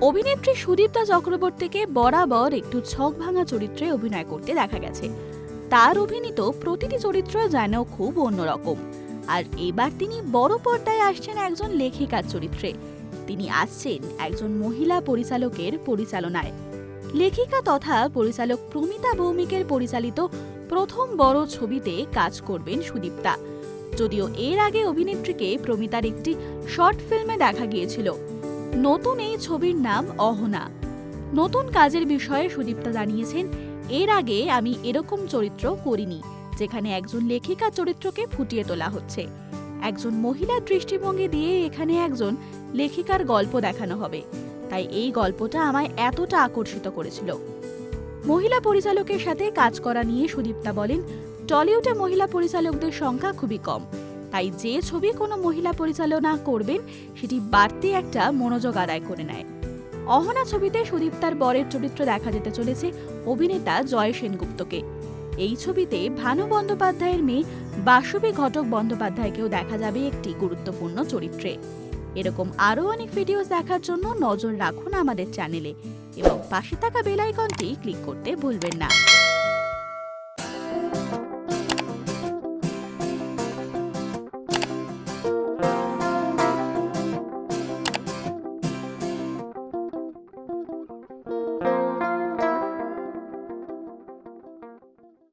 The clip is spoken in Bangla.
অভিনেত্রী সুদীপ্তা চক্রবর্তীকে বরাবর একটু ছক ভাঙা চরিত্রে অভিনয় করতে দেখা গেছে। তার অভিনীত প্রতিটি চরিত্র যেন খুব অন্যরকম। আর এবার তিনি বড় পর্দায় আসছেন একজন লেখিকার চরিত্রে। তিনি আসছেন একজন মহিলা পরিচালকের পরিচালনায়। লেখিকা তথা পরিচালক প্রমিতা ভৌমিকের পরিচালিত প্রথম বড় ছবিতে কাজ করবেন সুদীপ্তা। যদিও এর আগে অভিনেত্রীকে প্রমিতার একটি শর্ট ফিল্মে দেখা গিয়েছিল। নতুন এই ছবির নাম অহনা। নতুন কাজের বিষয়ে সুদীপ্তা জানিয়েছেন, এর আগে আমি এরকম চরিত্র করিনি, যেখানে একজন লেখিকা চরিত্রকে ফুটিয়ে তোলা হচ্ছে। একজন মহিলার দৃষ্টিভঙ্গি দিয়ে এখানে একজন লেখিকার গল্প দেখানো হবে। তাই এই গল্পটা আমায় এতটা আকর্ষিত করেছিল। মহিলা পরিচালকের সাথে কাজ করা নিয়ে সুদীপ্তা বলেন, টলিউডে মহিলা পরিচালকদের সংখ্যা খুবই কম। তাই যে ছবি কোনো মহিলা পরিচালনা করবেন, সেটি বাড়তি একটা মনোযোগ আদায় করে নেয়। অহনা ছবিতে সুদীপ্তার বরের চরিত্র দেখা যেতে চলেছে অভিনেতা জয় সেনগুপ্তকে। এই ছবিতে ভানু বন্দ্যোপাধ্যায়ের মেয়ে বাসবী ঘটক বন্দ্যোপাধ্যায়কেও দেখা যাবে একটি গুরুত্বপূর্ণ চরিত্রে। এরকম আরও অনেক ভিডিওস দেখার জন্য নজর রাখুন আমাদের চ্যানেলে এবং পাশে থাকা বেল আইকনটি ক্লিক করতে ভুলবেন না।